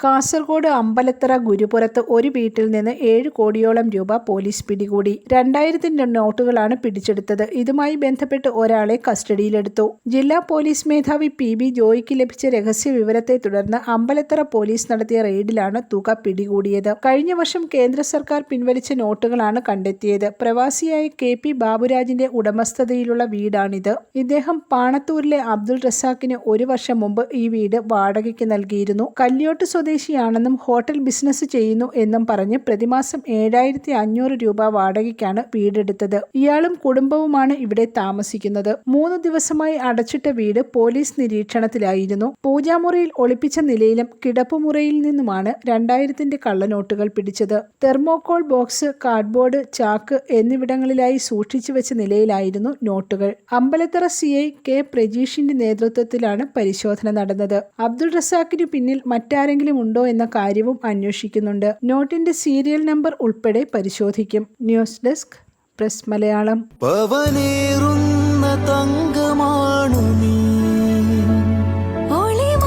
കാസർഗോഡ് അമ്പലത്തറ ഗുരുപുരത്ത് ഒരു വീട്ടിൽ നിന്ന് ഏഴ് കോടിയോളം രൂപ പോലീസ് പിടികൂടി. രണ്ടായിരത്തിന്റെ നോട്ടുകളാണ് പിടിച്ചെടുത്തത്. ഇതുമായി ബന്ധപ്പെട്ട് ഒരാളെ കസ്റ്റഡിയിലെടുത്തു. ജില്ലാ പോലീസ് മേധാവി പി ബി ജോയിക്ക് ലഭിച്ച രഹസ്യ വിവരത്തെ തുടർന്ന് അമ്പലത്തറ പോലീസ് നടത്തിയ റെയ്ഡിലാണ് തുക പിടികൂടിയത്. കഴിഞ്ഞ വർഷം കേന്ദ്ര സർക്കാർ പിൻവലിച്ച നോട്ടുകളാണ് കണ്ടെത്തിയത്. പ്രവാസിയായ കെ പി ബാബുരാജിന്റെ ഉടമസ്ഥതയിലുള്ള വീടാണിത്. ഇദ്ദേഹം പാണത്തൂരിലെ അബ്ദുൾ റസാഖിന് ഒരു വർഷം മുമ്പ് ഈ വീട് വാടകയ്ക്ക് നൽകിയിരുന്നു. കല്യോട്ട് സ്വദേശിയാണെന്നും ഹോട്ടൽ ബിസിനസ് ചെയ്യുന്നു എന്നും പറഞ്ഞ് പ്രതിമാസം ഏഴായിരത്തി അഞ്ഞൂറ് രൂപ വാടകയ്ക്കാണ് വീടെടുത്തത്. ഇയാളും കുടുംബവുമാണ് ഇവിടെ താമസിക്കുന്നത്. മൂന്ന് ദിവസമായി അടച്ചിട്ട വീട് പോലീസ് നിരീക്ഷണത്തിലായിരുന്നു. പൂജാമുറിയിൽ ഒളിപ്പിച്ച നിലയിലും കിടപ്പുമുറിയിൽ നിന്നുമാണ് രണ്ടായിരത്തിന്റെ കള്ളനോട്ടുകൾ പിടിച്ചത്. തെർമോകോൾ ബോക്സ് കാർഡ്ബോർഡ് ചാക്ക് എന്നിവിടങ്ങളിലായി സൂക്ഷിച്ചു വെച്ച നിലയിലായിരുന്നു നോട്ടുകൾ. അമ്പലത്തറ സി. ഐ. കെ. പ്രജീഷിന്റെ നേതൃത്വത്തിലാണ് പരിശോധന നടന്നത്. അബ്ദുൾ റസാഖിനു പിന്നിൽ മറ്റാരെങ്കിലും ഉണ്ടോ എന്ന കാര്യവും അന്വേഷിക്കുന്നുണ്ട്. നോട്ടിന്റെ സീരിയൽ നമ്പർ ഉൾപ്പെടെ പരിശോധിക്കും. News desk press Malayalam. തങ്കമാണു നീ. നീ രാജകുമാരി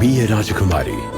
Be a Rajakumari.